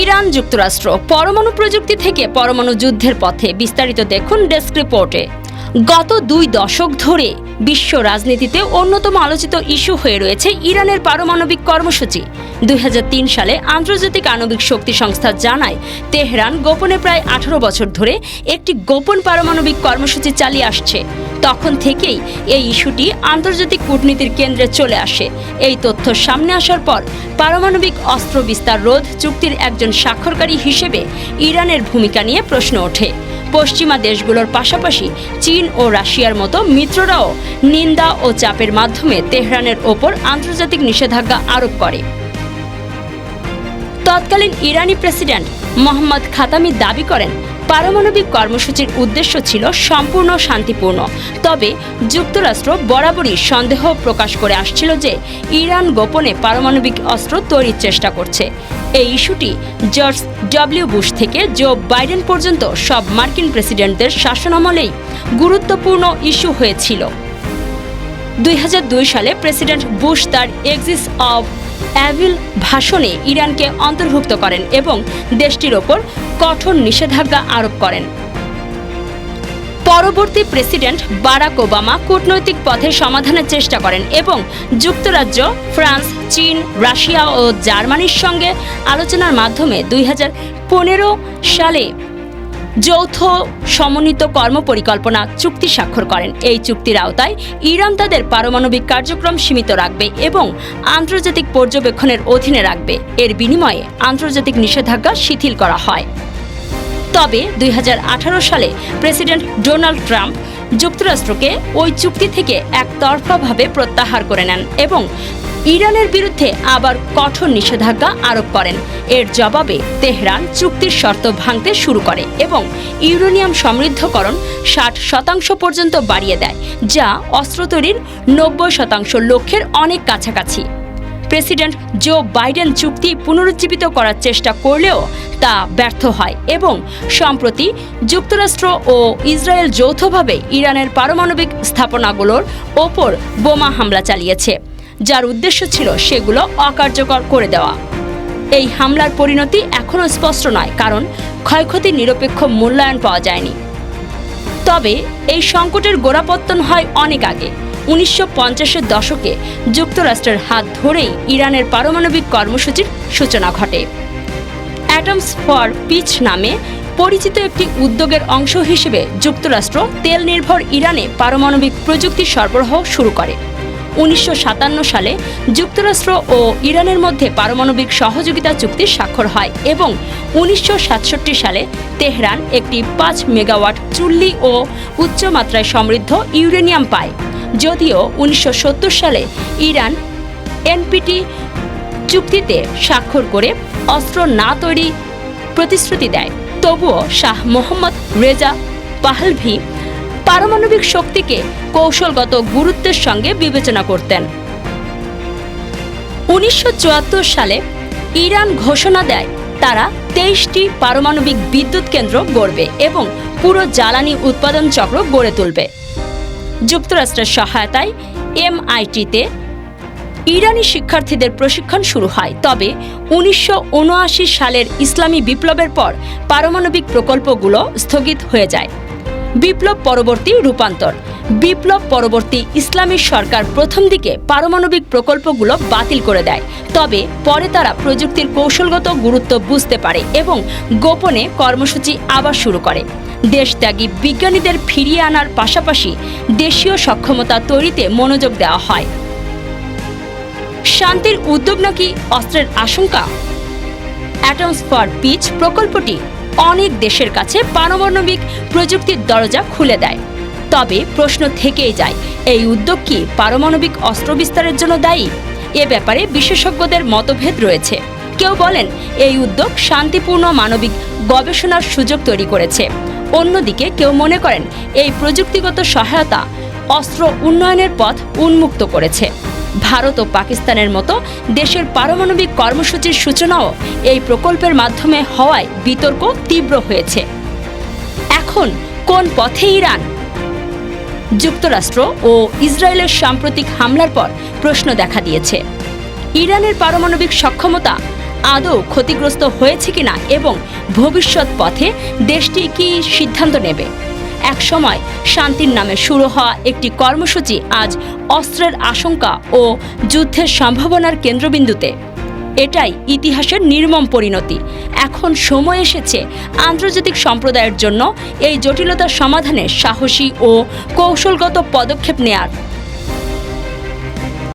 Iran যুক্তরাষ্ট্র পরমাণু প্রযুক্তি থেকে পরমাণু যুদ্ধের পথে বিস্তারিত দেখুন ডেস্ক রিপোর্টে। গত দুই দশক ধরে বিশ্ব রাজনীতিতে অন্যতম আলোচিত ইস্যু হয়ে রয়েছে ইরানের পারমাণবিক কর্মসূচি। দুই হাজার তিন সালে আন্তর্জাতিক আণবিক শক্তি সংস্থা জানায়, তেহরান গোপনে প্রায় আঠারো বছর ধরে একটি গোপন পারমাণবিক কর্মসূচি চালিয়ে আসছে। তখন থেকেই এই ইস্যুটি আন্তর্জাতিক কূটনীতির কেন্দ্রে চলে আসে। এই তথ্য সামনে আসার পর পারমাণবিক অস্ত্র বিস্তার রোধ চুক্তির একজন স্বাক্ষরকারী হিসেবে ইরানের ভূমিকা নিয়ে প্রশ্ন ওঠে। পশ্চিমা দেশগুলোর পাশাপাশি চীন ও রাশিয়ার মতো মিত্ররাও নিন্দা ও চাপের মাধ্যমে তেহরানের ওপর আন্তর্জাতিক নিষেধাজ্ঞা আরোপ করে। তৎকালীন ইরানি প্রেসিডেন্ট মোহাম্মদ খাতামি দাবি করেন, পারমাণবিক কর্মসূচির উদ্দেশ্য ছিল সম্পূর্ণ শান্তিপূর্ণ। তবে যুক্তরাষ্ট্র বরাবরই সন্দেহ প্রকাশ করে আসছিল যে ইরান গোপনে পারমাণবিক অস্ত্র তৈরির চেষ্টা করছে। এই ইস্যুটি জর্জ ডব্লিউ বুশ থেকে জো বাইডেন পর্যন্ত সব মার্কিন প্রেসিডেন্টদের শাসনামলেই গুরুত্বপূর্ণ ইস্যু হয়েছিল। দুই হাজার দুই সালে প্রেসিডেন্ট বুশ তার এক্সিস অব অ্যাভিল ভাষণে ইরানকে অন্তর্ভুক্ত করেন এবং দেশটির ওপর কঠোর নিষেধাজ্ঞা আরোপ করেন। পরবর্তী প্রেসিডেন্ট বারাক ওবামা কূটনৈতিক পথে সমাধানের চেষ্টা করেন এবং যুক্তরাজ্য, ফ্রান্স, চীন, রাশিয়া ও জার্মানির সঙ্গে আলোচনার মাধ্যমে দুই হাজার পনেরো সালে যৌথ সমন্বিত কর্মপরিকল্পনা চুক্তি স্বাক্ষর করেন। এই চুক্তির আওতায় ইরান তাদের পারমাণবিক কার্যক্রম সীমিত রাখবে এবং আন্তর্জাতিক পর্যবেক্ষণের অধীনে রাখবে। এর বিনিময়ে আন্তর্জাতিক নিষেধাজ্ঞা শিথিল করা হয়। তবে দুই হাজার আঠারো সালে প্রেসিডেন্ট ডোনাল্ড ট্রাম্প যুক্তরাষ্ট্রকে ওই চুক্তি থেকে একতরফাভাবে প্রত্যাহার করে নেন এবং ইরানের বিরুদ্ধে আবার কঠোর নিষেধাজ্ঞা আরোপ করেন। এর জবাবে তেহরান চুক্তির শর্ত ভাঙতে শুরু করে এবং ইউরেনিয়াম সমৃদ্ধকরণ ষাট শতাংশ পর্যন্ত বাড়িয়ে দেয়, যা অস্ত্র তৈরির নব্বই শতাংশ লক্ষ্যের অনেক কাছাকাছি। প্রেসিডেন্ট জো বাইডেন চুক্তি পুনরুজ্জীবিত করার চেষ্টা করলেও তা ব্যর্থ হয় এবং সম্প্রতি যুক্তরাষ্ট্র ও ইসরায়েল যৌথভাবে ইরানের পারমাণবিক স্থাপনাগুলোর ওপর বোমা হামলা চালিয়েছে। যার উদ্দেশ্য ছিল সেগুলো অকার্যকর করে দেওয়া। এই হামলার পরিণতি এখনও স্পষ্ট নয়, কারণ ক্ষয়ক্ষতির নিরপেক্ষ মূল্যায়ন পাওয়া যায়নি। তবে এই সংকটের গোড়াপত্তন হয় অনেক আগে। উনিশশো পঞ্চাশের দশকে যুক্তরাষ্ট্রের হাত ধরেই ইরানের পারমাণবিক কর্মসূচির সূচনা ঘটে। অ্যাটমস ফর পিচ নামে পরিচিত একটি উদ্যোগের অংশ হিসেবে যুক্তরাষ্ট্র তেল নির্ভর ইরানে পারমাণবিক প্রযুক্তি সরবরাহ শুরু করে। উনিশশো সাতান্ন সালে যুক্তরাষ্ট্র ও ইরানের মধ্যে পারমাণবিক সহযোগিতা চুক্তি স্বাক্ষর হয় এবং উনিশশো সাতষট্টি সালে তেহরান একটি পাঁচ মেগাওয়াট চুল্লি ও উচ্চমাত্রায় সমৃদ্ধ ইউরেনিয়াম পায়। যদিও উনিশশো সত্তর সালে ইরান এনপিটি চুক্তিতে স্বাক্ষর করে অস্ত্র না তৈরি প্রতিশ্রুতি দেয়। তবুও শাহ মোহাম্মদ রেজা পাহলভি পারমাণবিক শক্তিকে কৌশলগত গুরুত্বের সঙ্গে বিবেচনা করতেন। উনিশশো চুয়াত্তর সালে ইরান ঘোষণা দেয়, তারা তেইশটি পারমাণবিক বিদ্যুৎ কেন্দ্র গড়বে এবং পুরো জ্বালানি উৎপাদন চক্র গড়ে তুলবে। যুক্তরাষ্ট্রের সহায়তায় এমআইটিতে ইরানি শিক্ষার্থীদের প্রশিক্ষণ শুরু হয়, তবে উনিশশো উনআশি সালের ইসলামী বিপ্লবের পর পারমাণবিক প্রকল্পগুলো স্থগিত হয়ে যায়। বিপ্লব পরবর্তী রূপান্তর। বিপ্লব পরবর্তী ইসলামী সরকার প্রথম দিকে পারমাণবিক প্রকল্পগুলো বাতিল করে দেয়। তবে পরে তারা প্রযুক্তির কৌশলগত গুরুত্ব বুঝতে পারে এবং গোপনে কর্মসূচি আবার শুরু করে। দেশত্যাগী বিজ্ঞানীদের ফিরিয়ে আনার পাশাপাশি দেশীয় সক্ষমতা তৈরিতে মনোযোগ দেওয়া হয়। শান্তির উদ্যোগ নাকি অস্ত্রের আশঙ্কা? অ্যাটমস ফর পিচ প্রকল্পটি অনেক দেশের কাছে পারমাণবিক প্রযুক্তির দরজা খুলে দেয়। তবে প্রশ্ন থেকেই যায়, এই উদ্যোগ কি পারমাণবিক অস্ত্র বিস্তারের জন্য দায়ী? এ ব্যাপারে বিশেষজ্ঞদের মতভেদ রয়েছে। কেউ বলেন, এই উদ্যোগ শান্তিপূর্ণ মানবিক গবেষণার সুযোগ তৈরি করেছে। অন্যদিকে কেউ মনে করেন, এই প্রযুক্তিগত সহায়তা অস্ত্র উন্নয়নের পথ উন্মুক্ত করেছে। ভারত ও পাকিস্তানের মতো দেশের পারমাণবিক কর্মসূচির সূচনাও এই প্রকল্পের মাধ্যমে হওয়ায় বিতর্ক তীব্র হয়েছে। এখন কোন পথে ইরান? যুক্তরাষ্ট্র ও ইসরায়েলের সাম্প্রতিক হামলার পর প্রশ্ন দেখা দিয়েছে। ইরানের পারমাণবিক সক্ষমতা আদৌ ক্ষতিগ্রস্ত হয়েছে কিনা এবং ভবিষ্যৎ পথে দেশটি কি সিদ্ধান্ত নেবে? একসময় শান্তির নামে শুরু হওয়া একটি কর্মসূচি আজ অস্ত্রের আশঙ্কা ও যুদ্ধের সম্ভাবনার কেন্দ্রবিন্দুতে। এটাই ইতিহাসের নির্মম পরিণতি। এখন সময় এসেছে আন্তর্জাতিক সম্প্রদায়ের জন্য এই জটিলতার সমাধানে সাহসী ও কৌশলগত পদক্ষেপ নেয়ার।